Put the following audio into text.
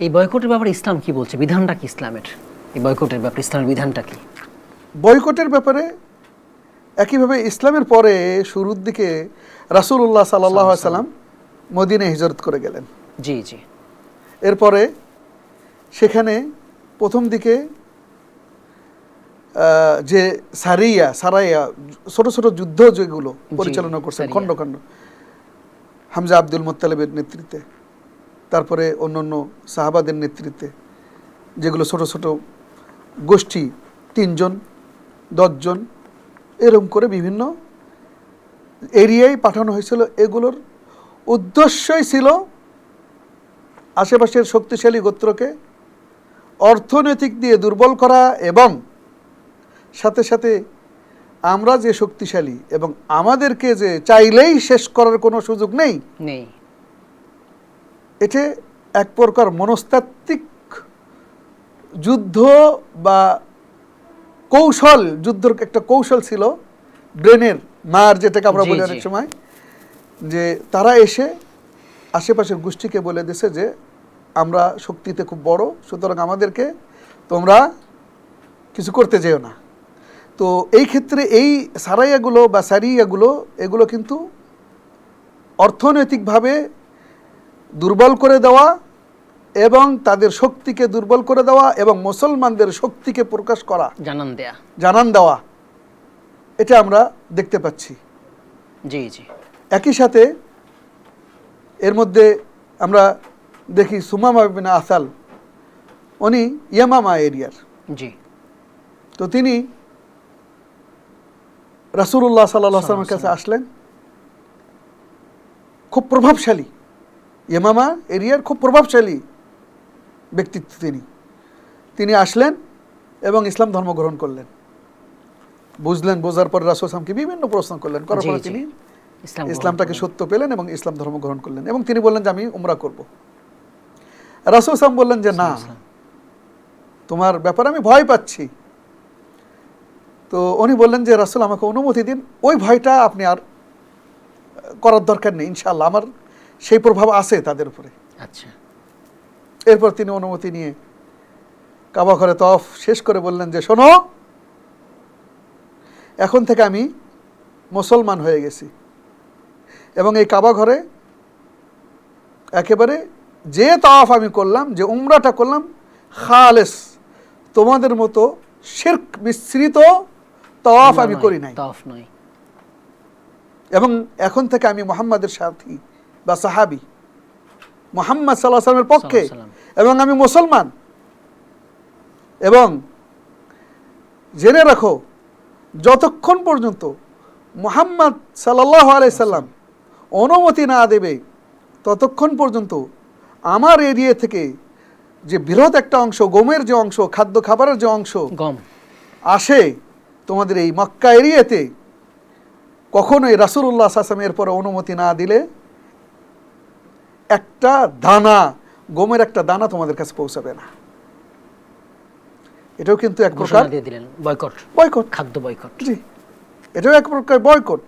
এই বয়কটের ব্যাপারে ইসলাম কি বলছে? বিধানটা কি ইসলামের? এই বয়কটের ব্যাপারে ইসলামের বিধানটা কি? বয়কটের ব্যাপারে একইভাবে ইসলামের পরে শুরুর দিকে রাসূলুল্লাহ সাল্লাহ সাল্লাম মদিনে হিজরত করে গেলেন। জি জি। এরপরে সেখানে প্রথম দিকে আহ, যে সারিয়া সারাইয়া ছোট ছোট যুদ্ধ যেগুলো পরিচালনা করছেন। খণ্ড খণ্ড হামজা আব্দুল মোত্তালেবের নেতৃত্বে। তারপরে অন্য অন্য সাহাবাদের নেতৃত্বে যেগুলো ছোট ছোট গোষ্ঠী, তিনজন, দশজন, এরকম করে বিভিন্ন এরিয়ায় পাঠানো হয়েছিল। এগুলোর উদ্দেশ্যই ছিল আশেপাশের শক্তিশালী গোত্রকে অর্থনৈতিক দিয়ে দুর্বল করা এবং সাথে সাথে আমরা যে শক্তিশালী এবং আমাদেরকে যে চাইলেই শেষ করার কোনো সুযোগ নেই নেই। এতে এক প্রকার মনস্তাত্ত্বিক যুদ্ধ বা কৌশল যুদ্ধর একটা কৌশল ছিল ব্রেনের মার যেটাকে আমরা বলি অনেক সময় যে তারা এসে আশেপাশের গোষ্ঠীকে বলে দিছে যে আমরা শক্তিতে খুব বড় সুতরাং আমাদেরকে তোমরা কিছু করতে যেও না। তো এই ক্ষেত্রে এই সারাইয়াগুলো বা সারিয়াগুলো এগুলো কিন্তু অর্থনৈতিকভাবে দুর্বল করে দেওয়া এবং তাদের শক্তিকে দুর্বল করে দেওয়া এবং মুসলমানদের শক্তিকে প্রকাশ করা জানান দেয়া। জানান দেওয়া এটা আমরা দেখতে পাচ্ছি। জি জি। একই সাথে এর মধ্যে আমরা দেখি সুমামা বিন আসাল উনি ইয়ামামা এরিয়ার। জি। তো তিনি রাসূলুল্লাহ সাল্লাহ আসলামের কাছে আসলেন। খুব প্রভাবশালী। ইয়ামামা এরিয়ার খুব প্রভাবশালী ব্যক্তিত্ব তিনি। তিনি আসলেন এবং ইসলাম ধর্ম গ্রহণ করলেন। বুঝলেন বোঝার পর রাসূল সালামকে বিভিন্ন প্রশ্ন করলেন। করার পরে তিনি ইসলামটাকে সত্য পেলেন এবং ইসলাম ধর্ম গ্রহণ করলেন এবং তিনি বললেন যে আমি উমরা করব। রাসূল সালাম বললেন যে না তোমার ব্যাপারে আমি ভয় পাচ্ছি। তো উনি বললেন যে রাসুল আমাকে অনুমতি দিন। ওই ভয়টা আপনি আর করার দরকার নেই ইনশাল্লাহ আমার সেই প্রভাব আছে তাদের উপরে। আচ্ছা। এরপর তিনি অনুমতি নিয়ে কাবা ঘরে তফ শেষ করে বললেন যে শোনো এখন থেকে আমি মুসলমান হয়ে গেছি এবং এই কাবা ঘরে একেবারে যে তাওয়াফ আমি করলাম যে উমরাটা করলাম খালেস তোমাদের মতো শির্ক মিশ্রিত তাওয়াফ আমি করি নাই। এবং এখন থেকে আমি মোহাম্মদের সাথী। বা সাহাবি। মোহাম্মদ সাল্লাহ সাল্লামের পক্ষে এবং আমি মুসলমান। এবং জেনে রাখো যতক্ষণ পর্যন্ত মোহাম্মদ সাল্লাহ আলাইসাল্লাম অনুমতি না দেবে ততক্ষণ পর্যন্ত আমার এরিয়া থেকে যে বৃহৎ একটা অংশ গমের যে অংশ খাদ্য খাবারের যে অংশ গম। আসে তোমাদের এই মক্কা এরিয়াতে কখনোই রাসূলুল্লাহ সাসামের পরে অনুমতি না দিলে একটা দানা গমের একটা দানা তোমাদের কাছে পৌঁছাবে না। এটাও কিন্তু এক প্রকার দিয়ে দিলেন বয়কট বয়কট। খাদ্য বয়কট। জি এটাও এক প্রকার বয়কট।